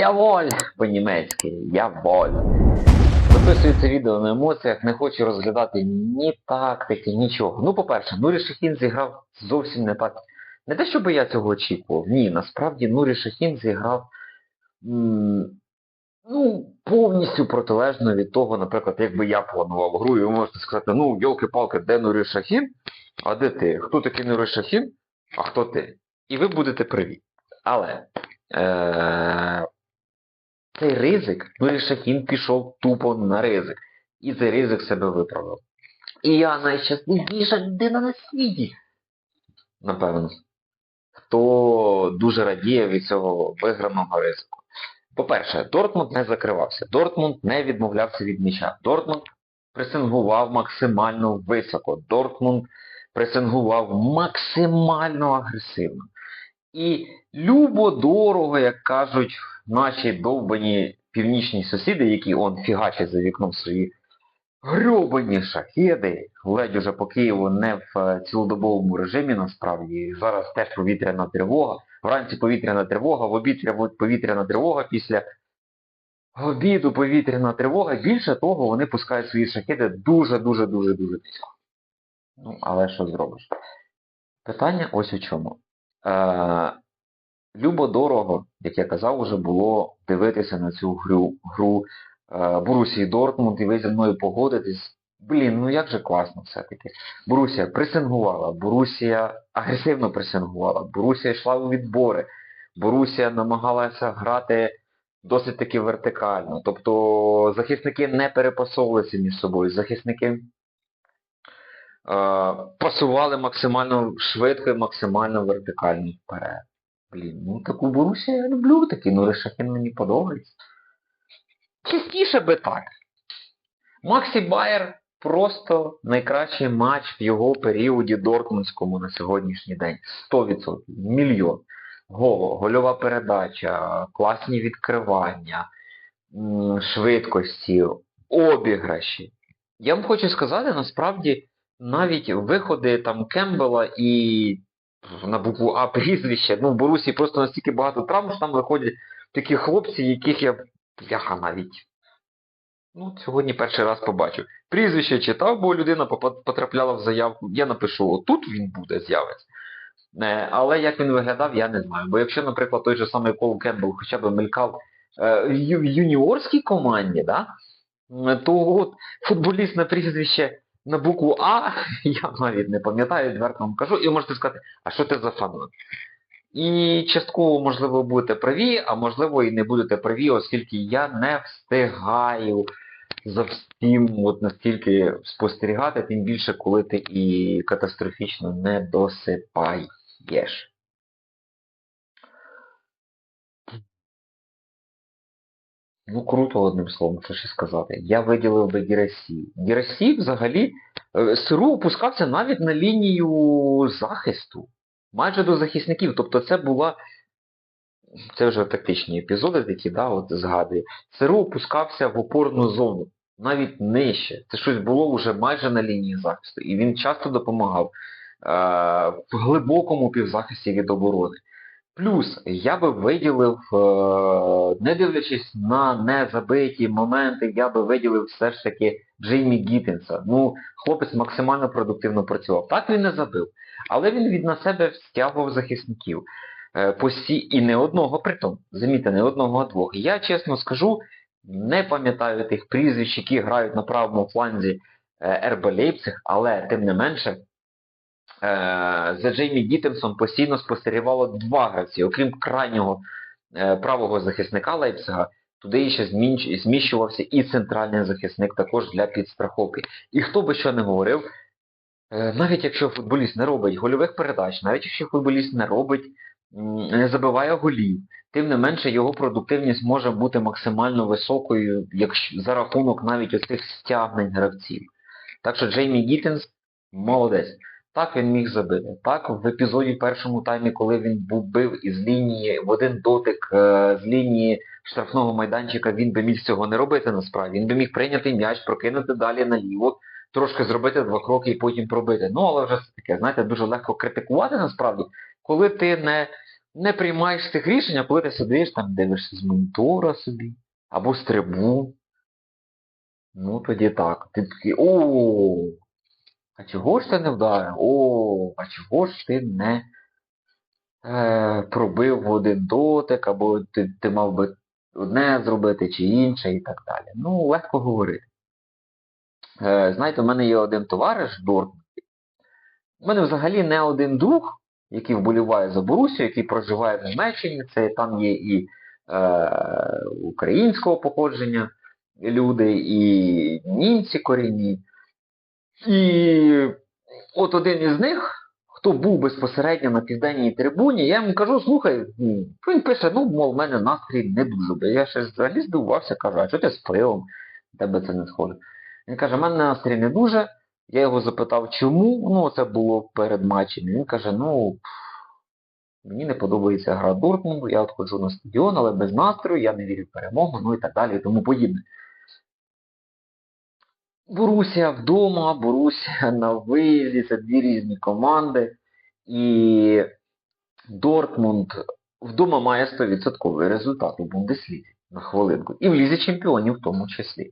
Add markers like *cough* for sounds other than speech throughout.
Я воль по-німецьки, я воль. Записую це відео на емоціях, не хочу розглядати ні тактики, нічого. Ну, по-перше, Нурі Шахін зіграв зовсім не так. Не те, щоб я цього очікував. Ні, насправді Нурі Шахін зіграв м, ну, повністю протилежно від того, наприклад, якби я планував гру, і ви можете сказати, ну, йолки-палки, де Нурі Шахін? А де ти? Хто такий Нурі Шахін? А хто ти? І ви будете праві. Але е- цей ризик, Нурі Шахін пішов тупо на ризик. І цей ризик себе виправив. І я найщасливіша людина на світі. Напевно. Хто дуже радіє від цього виграного ризику. По-перше, Дортмунд не закривався. Дортмунд не відмовлявся від м'яча. Дортмунд пресингував максимально високо. Дортмунд пресингував максимально агресивно. І любо-дорого, як кажуть наші довбані північні сусіди, які он фігачать за вікном свої грьобані шахеди, ледь уже по Києву не в е, цілодобовому режимі насправді. Зараз теж повітряна тривога. Вранці повітряна тривога, в обід повітряна тривога, після обіду повітряна тривога. Більше того, вони пускають свої шахеди дуже-дуже-дуже-дуже низько. Ну, але що зробиш? Питання ось у чому. Е, любо дорого, як я казав, уже було дивитися на цю гру, гру е, Борусії Дортмунд, і ви зі мною погодитесь. Блін, ну як же класно все-таки. Борусія пресингувала, Борусія агресивно пресингувала, Борусія йшла у відбори, Борусія намагалася грати досить таки вертикально. Тобто захисники не перепасовувалися між собою, захисники е, пасували максимально швидко і максимально вертикально вперед. Блін, ну таку Борусію я люблю такий, ну Решахін мені подобається. Частіше би так. Максі Байер просто найкращий матч в його періоді Дортмундському на сьогоднішній день. 100%. Мільйон. Гол, гольова передача, класні відкривання, швидкості, обіграші. Я вам хочу сказати, насправді, навіть виходи там Кембела і на букву А прізвище, ну в Борусі просто настільки багато травм, що там виходять такі хлопці, яких я бляха навіть. Ну, сьогодні перший раз побачив. Прізвище читав, бо людина потрапляла в заявку. Я напишу, отут він буде, з'явиться. Е, але як він виглядав, я не знаю. Бо якщо, наприклад, той же самий Кол Кембл хоча б мелькав е, в юніорській команді, да? то от футболіст на прізвище на букву А, *laughs* я навіть не пам'ятаю, відверто вам кажу, і ви можете сказати, а що ти за фанат? І частково, можливо, будете праві, а можливо і не будете праві, оскільки я не встигаю за всім от настільки спостерігати, тим більше, коли ти і катастрофічно не досипаєш. Ну круто, одним словом, що ще сказати. Я виділив би Гірасі. Гірасі взагалі е, Сиру опускався навіть на лінію захисту. Майже до захисників. Тобто це була. Це вже тактичні епізоди такі, да, от згадую. Сиру опускався в опорну зону, навіть нижче. Це щось було вже майже на лінії захисту. І він часто допомагав е, в глибокому півзахисті від оборони. Плюс я би виділив, е, не дивлячись на незабиті моменти, я би виділив все ж таки Джеймі Гіттенса. Ну, хлопець максимально продуктивно працював. Так він не забив. Але він від на себе стягував захисників. Е, Посі... І не одного притом. Замітьте, не одного, а двох. Я чесно скажу, не пам'ятаю тих прізвищ, які грають на правому фланзі е, РБ Лейпциг, але тим не менше. Е, За Джеймі Гіттенсом постійно спостерігало два гравці. Окрім крайнього е, правого захисника Лейпцига, туди ще зміщувався і центральний захисник також для підстраховки. І хто би що не говорив, е, навіть якщо футболіст не робить гольових передач, навіть якщо футболіст не робить, не забиває голів, тим не менше його продуктивність може бути максимально високою, якщо за рахунок навіть оцих стягнень гравців. Так що Джеймі Гіттенс молодець. Так він міг забити. Так, в епізоді першому таймі, коли він був бив із лінії в один дотик е, з лінії штрафного майданчика, він би міг цього не робити насправді. Він би міг прийняти м'яч, прокинути далі наліво, трошки зробити два кроки і потім пробити. Ну, але вже все таке, знаєте, дуже легко критикувати насправді, коли ти не не приймаєш цих рішень, а коли ти сидиш там, дивишся з монітора собі, або з трибун. Ну тоді так. Ти такий, о, а чого ж ти не вдарив? О, а чого ж ти не е, пробив в один дотик, або ти, ти мав би одне зробити чи інше і так далі. Ну, легко говорити. Е, знаєте, у мене є один товариш в Дортмунді. У мене взагалі не один друг, який вболіває за Борусію, який проживає в Німеччині. Це там є і е, українського походження люди, і німці корінні. І от один із них, хто був безпосередньо на південній трибуні, я йому кажу, слухай, він пише, ну, мов, в мене настрій не дуже. Бо Я ще взагалі здивувався, кажу, а що ти з пивом? Тебе це не схоже. Він каже, в мене настрій не дуже. Я його запитав, чому? Ну, це було перед матчем. Він каже, ну, мені не подобається гра Дортмунду, я от ходжу на стадіон, але без настрою, я не вірю в перемогу, ну і так далі, і тому подібне. Борусія вдома, Борусія *laughs* на виїзді, це дві різні команди. І Дортмунд вдома має 100% результат у Бундеслізі на хвилинку. І в Лізі Чемпіонів в тому числі.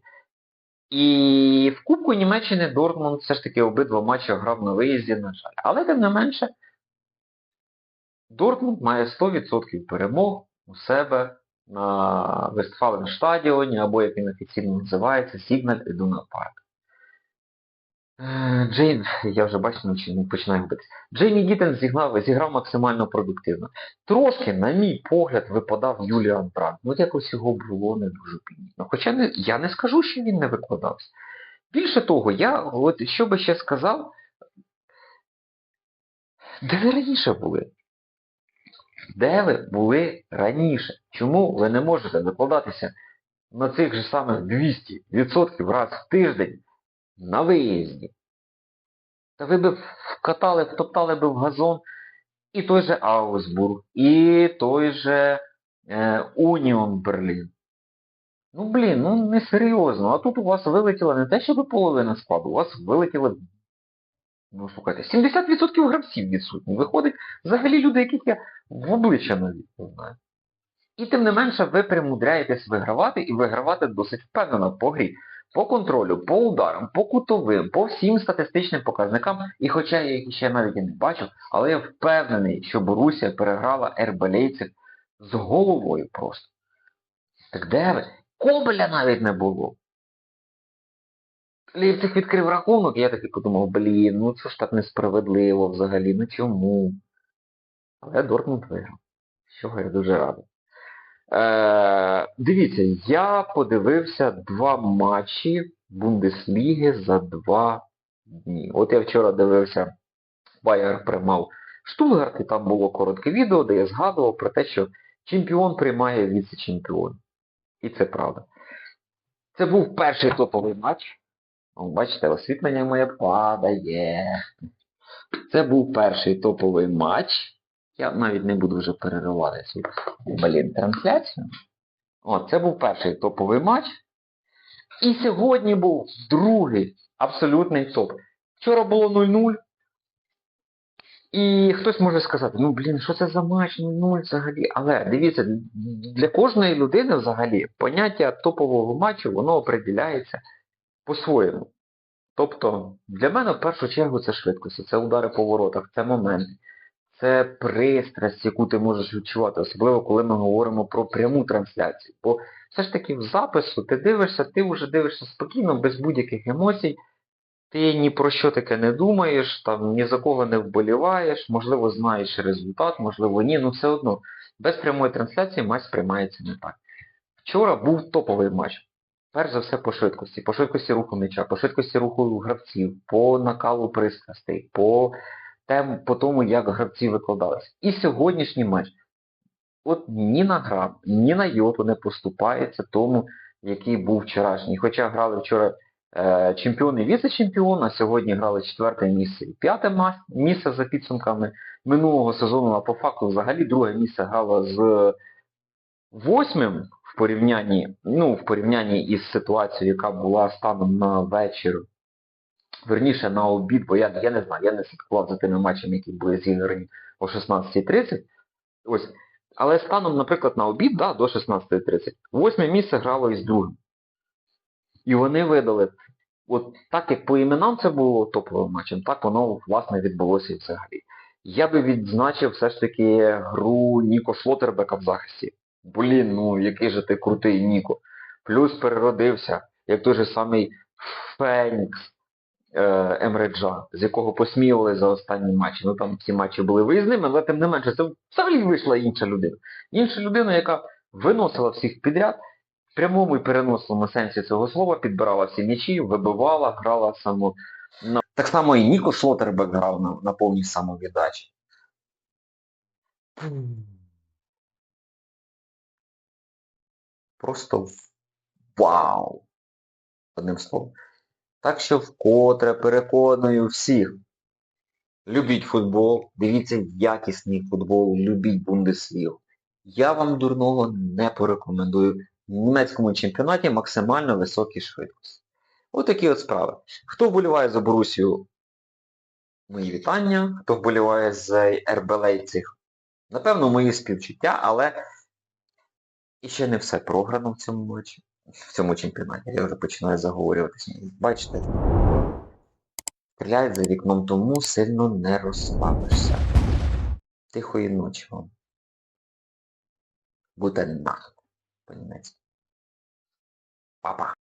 І в Кубку Німеччини Дортмунд все ж таки обидва матчі грав на виїзді, на жаль. Але тим не менше, Дортмунд має 100% перемог у себе на Вестфаленштадіоні, або як він офіційно називається, Сігналь Ідуна Парк. Е, Джейн, я вже бачу, ну, починаю губитися. Джеймі Дітен зіграв, зіграв максимально продуктивно. Трошки, на мій погляд, випадав Юліан Бранд. Ну, якось його було не дуже помітно. Хоча не, я не скажу, що він не викладався. Більше того, я, от що би ще сказав, де ви раніше були? Де ви були раніше? Чому ви не можете викладатися на цих же самих 200% раз в тиждень на виїзді? Та ви б вкатали, втоптали б в газон і той же Аусбург, і той же е, Берлін. Ну, блін, ну не серйозно. А тут у вас вилетіло не те, щоб половина складу, у вас вилетіло, ну слухайте, 70% гравців відсутні. Виходить, взагалі люди, яких я в обличчя навіть не знаю. І тим не менше ви примудряєтесь вигравати і вигравати досить впевнено по грі. По контролю, по ударам, по кутовим, по всім статистичним показникам, і хоча я їх ще навіть і не бачив, але я впевнений, що Борусія переграла Ербелейців з головою просто. Так де ви? Кобеля навіть не було. Лівцик відкрив рахунок, і я таки подумав, блін, ну це ж так несправедливо взагалі, ну чому? Але Дортмунд виграв. Що я дуже радий. Е, Дивіться, я подивився два матчі Бундесліги за два дні. От я вчора дивився, Байер приймав Штутгарт, і там було коротке відео, де я згадував про те, що чемпіон приймає віце-чемпіон. І це правда. Це був перший топовий матч. Бачите, освітлення моє падає. Це був перший топовий матч. Я навіть не буду вже переривати цю блін, трансляцію. О, це був перший топовий матч. І сьогодні був другий абсолютний топ. Вчора було 0-0. І хтось може сказати, ну блін, що це за матч 0-0 взагалі. Але дивіться, для кожної людини взагалі поняття топового матчу, воно определяється по-своєму. Тобто, для мене в першу чергу це швидкості, це удари по воротах, це моменти це пристрасть, яку ти можеш відчувати, особливо коли ми говоримо про пряму трансляцію. Бо все ж таки в запису ти дивишся, ти вже дивишся спокійно, без будь-яких емоцій. Ти ні про що таке не думаєш, там ні за кого не вболіваєш, можливо, знаєш результат, можливо, ні, ну все одно. Без прямої трансляції матч сприймається не так. Вчора був топовий матч. Перш за все по швидкості, по швидкості руху м'яча, по швидкості руху гравців, по накалу пристрастей, по тем, по тому, як гравці викладалися. І сьогоднішній матч, от ні на грам, ні на йоту не поступається тому, який був вчорашній. Хоча грали вчора е, чемпіон і віце-чемпіон, а сьогодні грали четверте місце і п'яте місце за підсумками минулого сезону, а по факту взагалі друге місце грало з восьмим в порівнянні, ну, в порівнянні із ситуацією, яка була станом на вечір верніше на обід, бо я я не знаю, я не слідкував за тими матчами, які були зіграні о 16.30. Ось. Але станом, наприклад, на обід, да, до 16.30, восьме місце грало із другим. І вони видали, от так як по іменам це було топовим матчем, так воно, власне, відбулося і взагалі. Я би відзначив все ж таки гру Ніко Шлотербека в захисті. Блін, ну який же ти крутий Ніко. Плюс переродився, як той же самий Фенікс Емреджа, з якого посміювали за останні матчі. Ну там ці матчі були виїзними, але тим не менше, це взагалі вийшла інша людина. Інша людина, яка виносила всіх підряд, в прямому і переносному сенсі цього слова, підбирала всі м'ячі, вибивала, грала само. Так само і Ніко Шлотербек грав на, на повній самовіддачі. Просто вау! Одним словом. Так що вкотре переконую всіх. Любіть футбол, дивіться якісний футбол, любіть Бундеслігу. Я вам дурного не порекомендую. В німецькому чемпіонаті максимально високі швидкості. Отакі от справи. Хто вболіває за Борусію, мої вітання. Хто вболіває за Лейпциг, напевно, мої співчуття, але і ще не все програно в цьому матчі, в цьому чемпіонаті. Я вже починаю заговорюватися. Бачите, стріляють за вікном, тому сильно не розслабишся. Тихої ночі вам. Буде нахт по-німецьки. Па-па.